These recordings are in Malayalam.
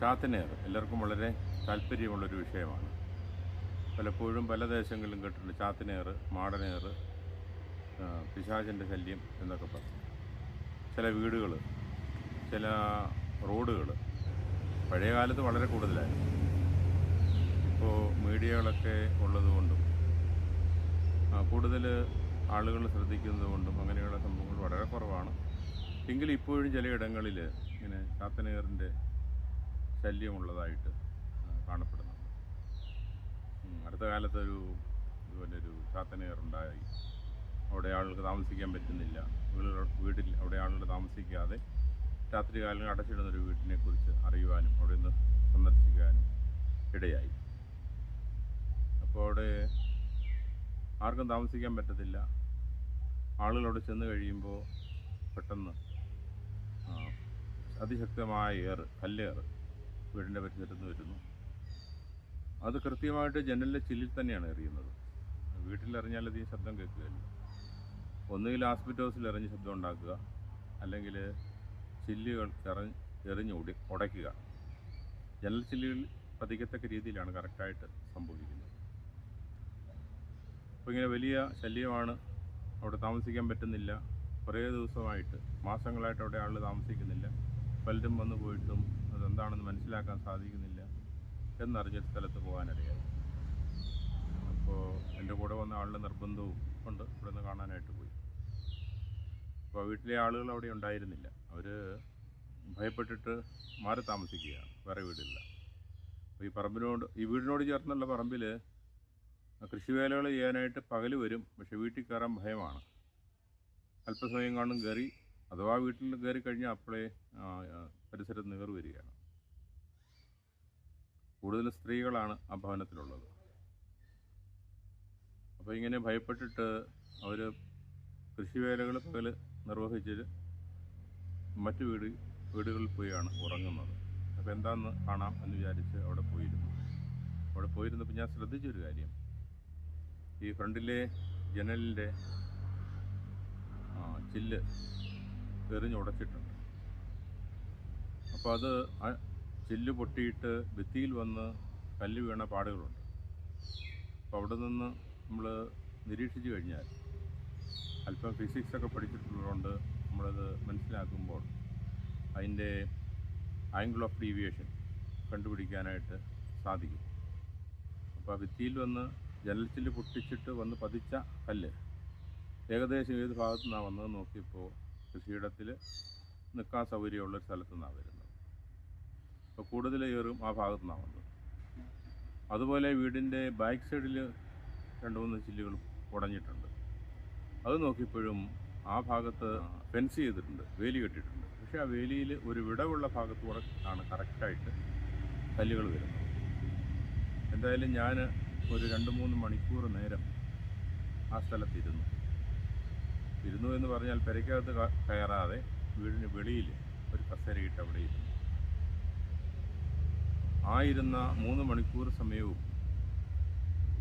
ചാത്തനേർ എല്ലാവർക്കും വളരെ താല്പര്യമുള്ളൊരു വിഷയമാണ്. പലപ്പോഴും പല ദേശങ്ങളിലും കേട്ടിട്ടുണ്ട് ചാത്തനേർ മാടനേർ പിശാചിന്റെ ശല്യം എന്നൊക്കെ പറഞ്ഞു. ചില വീടുകൾ ചില റോഡുകൾ പഴയ കാലത്ത് വളരെ കൂടുതലായിരുന്നു. ഇപ്പോൾ മീഡിയകളൊക്കെ ഉള്ളതുകൊണ്ടും കൂടുതൽ ആളുകൾ ശ്രദ്ധിക്കുന്നത് കൊണ്ടും അങ്ങനെയുള്ള സംഭവങ്ങൾ വളരെ കുറവാണ്. എങ്കിലും ഇപ്പോഴും ചിലയിടങ്ങളിൽ ഇങ്ങനെ ചാത്തനേറിന്റെ ശല്യമുള്ളതായിട്ട് കാണപ്പെടുന്നു കാണപ്പെടുന്നുണ്ട്. അടുത്ത കാലത്തൊരു ഇതുപോലെ ഒരു ചാത്തനേറുണ്ടായി അവിടെ ആളുകൾക്ക് താമസിക്കാൻ പറ്റുന്നില്ല. വീട്ടിൽ അവിടെ ആളുകൾ താമസിക്കാതെ രാത്രി കാലങ്ങൾ അടച്ചിടുന്ന ഒരു വീട്ടിനെ കുറിച്ച് അറിയുവാനും അവിടെ നിന്ന് സന്ദർശിക്കാനും ഇടയായി. അപ്പോൾ അവിടെ ആർക്കും താമസിക്കാൻ പറ്റത്തില്ല. ആളുകൾ അവിടെ ചെന്ന് കഴിയുമ്പോൾ പെട്ടെന്ന് അതിശക്തമായ ഏറ് കല്ലേറ് വീടിന്റെ പരിസരത്ത് വരുന്നു. അത് കൃത്യമായിട്ട് ജനലിലെ ചില്ലിൽ തന്നെയാണ് എറിയുന്നത്. വീട്ടിൽ എറിഞ്ഞാൽ അധികം ശബ്ദം കേൾക്കുകയില്ല. ഒന്നുകിൽ ആസ്പിറ്റോസിൽ എറിഞ്ഞ് ശബ്ദം ഉണ്ടാക്കുക അല്ലെങ്കിൽ ചില്ലുകൾ എറിഞ്ഞ് എറിഞ്ഞ് ഉടി ഉടയ്ക്കുക. ജനൽ ചില്ലുകൾ പതിക്കത്തക്ക രീതിയിലാണ് കറക്റ്റായിട്ട് സംഭവിക്കുന്നത്. അപ്പോൾ ഇങ്ങനെ വലിയ ശല്യമാണ്. അവിടെ താമസിക്കാൻ പറ്റുന്നില്ല. കുറേ ദിവസമായിട്ട് മാസങ്ങളായിട്ട് അവിടെ ആൾ താമസിക്കുന്നില്ല. പലരും വന്നു പോയിട്ടും അതെന്താണെന്ന് മനസ്സിലാക്കാൻ സാധിക്കുന്നില്ല എന്നറിഞ്ഞൊരു സ്ഥലത്ത് പോകാനിടയായി അപ്പോൾ എന്റെ കൂടെ വന്ന ആളുടെ നിർബന്ധവും കൊണ്ട് ഇവിടെ നിന്ന് കാണാനായിട്ട് പോയി. അപ്പോൾ വീട്ടിലെ ആളുകൾ അവിടെ ഉണ്ടായിരുന്നില്ല. അവർ ഭയപ്പെട്ടിട്ട് മാറി താമസിക്കുകയാണ്. വേറെ വീടില്ല. അപ്പോൾ ഈ പറമ്പിനോട് ഈ വീടിനോട് ചേർന്നുള്ള പറമ്പിൽ കൃഷിവേലകൾ ചെയ്യാനായിട്ട് പകൽ വരും. പക്ഷെ വീട്ടിൽ കയറാൻ ഭയമാണ്. അല്പസമയം കാണും കയറി. അഥവാ വീട്ടിൽ കയറി കഴിഞ്ഞാൽ അപ്പോഴേ പരിസരത്ത് നീർ വരികയാണ്. കൂടുതൽ സ്ത്രീകളാണ് ആ ഭവനത്തിലുള്ളത്. അപ്പോൾ ഇങ്ങനെ ഭയപ്പെട്ടിട്ട് അവർ കൃഷിവേലകൾ പകൽ നിർവഹിച്ച് മറ്റു വീട് വീടുകളിൽ പോയാണ് ഉറങ്ങുന്നത്. അപ്പോൾ എന്താണെന്ന് കാണാം എന്ന് വിചാരിച്ച് അവിടെ പോയിരുന്നു. അവിടെ പോയിരുന്നപ്പോൾ ഞാൻ ശ്രദ്ധിച്ചൊരു കാര്യം. ഈ ഫ്രണ്ടിലെ ജനലിന്റെ ചില്ല് എറിഞ്ഞുടച്ചിട്ടുണ്ട്. അപ്പോൾ അത് ചില്ല് പൊട്ടിയിട്ട് ഭിത്തിയിൽ വന്ന് കല്ല് വീണ പാടുകളുണ്ട്. അപ്പോൾ അവിടെ നിന്ന് നമ്മൾ നിരീക്ഷിച്ച് കഴിഞ്ഞാൽ അല്പം ഫിസിക്സ് ഒക്കെ പഠിച്ചിട്ടുള്ളതുകൊണ്ട് നമ്മളത് മനസ്സിലാക്കുമ്പോൾ അതിന്റെ ആംഗിൾ ഓഫ് ഡീവിയേഷൻ കണ്ടുപിടിക്കാനായിട്ട് സാധിക്കും. അപ്പോൾ ഭിത്തിയിൽ വന്ന് ജനൽച്ചില്ല് പൊട്ടിച്ചിട്ട് വന്ന് പതിച്ച കല്ല് ഏകദേശം ഏത് ഭാഗത്തു നിന്നാണ് വന്നത് നോക്കിയപ്പോൾ കൃഷിയിടത്തിൽ നിൽക്കാൻ സൗകര്യമുള്ളൊരു സ്ഥലത്തു നിന്നാണ് വരുന്നത്. അപ്പോൾ കൂടുതൽ ഏറും ആ ഭാഗത്തു നിന്നാണ് വന്നത്. അതുപോലെ വീടിന്റെ ബാക്ക് സൈഡിൽ രണ്ട് മൂന്ന് ചില്ലുകൾ ഉടഞ്ഞിട്ടുണ്ട്. അത് നോക്കിയപ്പോഴും ആ ഭാഗത്ത് ഫെൻസ് ചെയ്തിട്ടുണ്ട് വേലി കെട്ടിയിട്ടുണ്ട്. പക്ഷേ ആ വേലിയിൽ ഒരു വിടവുള്ള ഭാഗത്ത് കൂടെ ആണ് കറക്റ്റായിട്ട് കല്ലുകൾ വരുന്നത്. എന്തായാലും ഞാൻ ഒരു രണ്ട് മൂന്ന് മണിക്കൂർ നേരം ആ സ്ഥലത്തിരുന്നു ഇരുന്നു. എന്ന് പറഞ്ഞാൽ പെരയ്ക്കകത്ത് കയറാതെ വീടിന് വെളിയിൽ ഒരു കസേരയിട്ട് അവിടെ ഇരുന്നു. ആ ഇരുന്ന മൂന്ന് മണിക്കൂർ സമയവും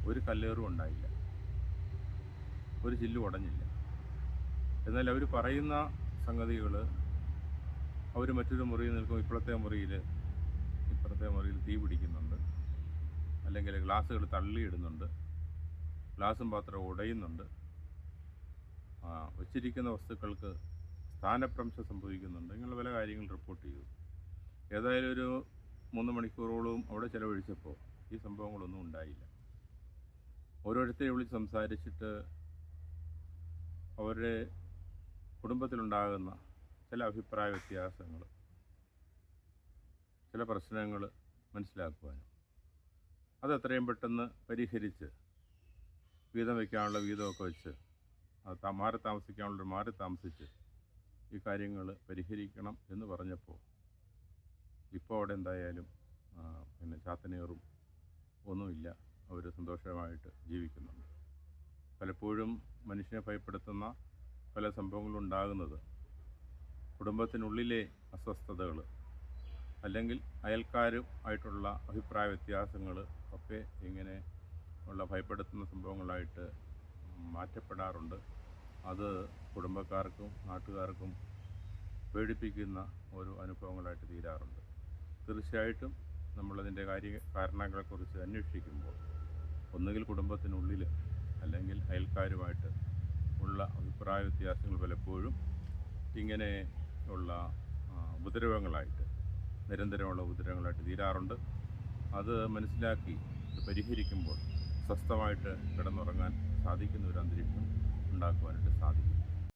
ഒരു കല്ലേറും ഉണ്ടായില്ല. ഒരു ചില്ലു ഉടഞ്ഞില്ല. എന്നാൽ അവർ പറയുന്ന സംഗതികൾ അവർ മറ്റൊരു മുറിയിൽ നിൽക്കും ഇപ്പോഴത്തെ മുറിയിൽ ഇപ്പുറത്തെ മുറിയിൽ തീ പിടിക്കുന്നുണ്ട്. അല്ലെങ്കിൽ ഗ്ലാസ്സുകൾ തള്ളിയിടുന്നുണ്ട്. ഗ്ലാസും പാത്രം ഉടയുന്നുണ്ട്. വച്ചിരിക്കുന്ന വസ്തുക്കൾക്ക് സ്ഥാനഭ്രംശം സംഭവിക്കുന്നുണ്ട്. ഇങ്ങനെ പല കാര്യങ്ങൾ റിപ്പോർട്ട് ചെയ്തു. ഏതായാലും ഒരു മൂന്ന് മണിക്കൂറോളം അവിടെ ചിലവഴിച്ചപ്പോൾ ഈ സംഭവങ്ങളൊന്നും ഉണ്ടായില്ല. ഓരോരുത്തരെ വിളിച്ച് സംസാരിച്ചിട്ട് അവരുടെ കുടുംബത്തിലുണ്ടാകുന്ന ചില അഭിപ്രായ വ്യത്യാസങ്ങൾ ചില പ്രശ്നങ്ങൾ മനസ്സിലാക്കുവാനും അത് എത്രയും പെട്ടെന്ന് പരിഹരിച്ച് വീതം വയ്ക്കാനുള്ള വീതമൊക്കെ വെച്ച് അത് മാറി താമസിക്കാനുള്ള മാറി താമസിച്ച് ഈ കാര്യങ്ങൾ പരിഹരിക്കണം എന്ന് പറഞ്ഞപ്പോൾ ഇപ്പോൾ അവിടെ എന്തായാലും പിന്നെ ചാത്തനേറും ഒന്നുമില്ല. അവർ സന്തോഷമായിട്ട് ജീവിക്കുന്നുണ്ട്. പലപ്പോഴും മനുഷ്യനെ ഭയപ്പെടുത്തുന്ന പല സംഭവങ്ങളും ഉണ്ടാകുന്നത് കുടുംബത്തിനുള്ളിലെ അസ്വസ്ഥതകൾ അല്ലെങ്കിൽ അയൽക്കാരും ആയിട്ടുള്ള അഭിപ്രായ വ്യത്യാസങ്ങൾ ഒക്കെ ഇങ്ങനെ ഉള്ള ഭയപ്പെടുത്തുന്ന സംഭവങ്ങളായിട്ട് മാറ്റപ്പെടാറുണ്ട്. അത് കുടുംബക്കാർക്കും നാട്ടുകാർക്കും പേടിപ്പിക്കുന്ന ഒരു അനുഭവങ്ങളായിട്ട് തീരാറുണ്ട്. തീർച്ചയായിട്ടും നമ്മളതിന്റെ കാര്യ കാരണങ്ങളെക്കുറിച്ച് അന്വേഷിക്കുമ്പോൾ ഒന്നുകിൽ കുടുംബത്തിനുള്ളിൽ അല്ലെങ്കിൽ അയൽക്കാരുമായിട്ട് ഉള്ള അഭിപ്രായ വ്യത്യാസങ്ങൾ പലപ്പോഴും ഇങ്ങനെ ഉള്ള ഉപദ്രവങ്ങളായിട്ട് നിരന്തരമുള്ള ഉപദ്രവങ്ങളായിട്ട് തീരാറുണ്ട്. അത് മനസ്സിലാക്കി പരിഹരിക്കുമ്പോൾ സ്വസ്ഥമായിട്ട് കിടന്നുറങ്ങാൻ സാധിക്കുന്ന ഒരു അന്തരീക്ഷം ഉണ്ടാക്കുവാനായിട്ട് സാധിക്കും.